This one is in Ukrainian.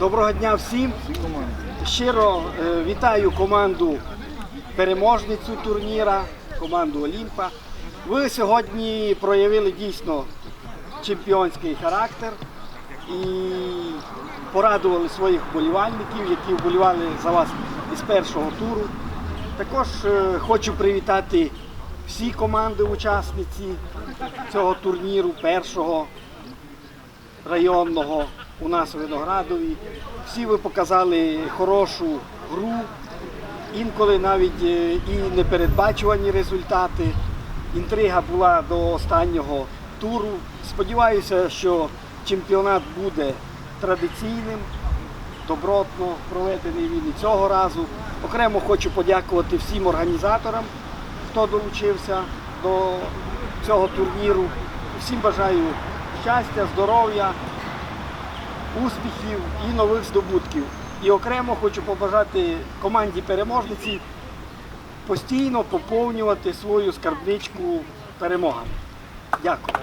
Доброго дня всім. Щиро е, вітаю команду переможницю турніра, команду Олімпа. Ви сьогодні проявили дійсно чемпіонський характер і порадували своїх вболівальників, які вболівали за вас із першого туру. Також е, хочу привітати всі команди-учасниці цього турніру першого районного у нас у Виноградові. Всі ви показали хорошу гру, інколи навіть е, і непередбачувані результати. Інтрига була до останнього туру. Сподіваюся, що чемпіонат буде традиційним, добротно проведений він і цього разу. Окремо хочу подякувати всім організаторам, хто долучився до цього турніру. Всім бажаю щастя, здоров'я, успіхів і нових здобутків. І окремо хочу побажати команді переможниці постійно поповнювати свою скарбничку перемогами. Дякую.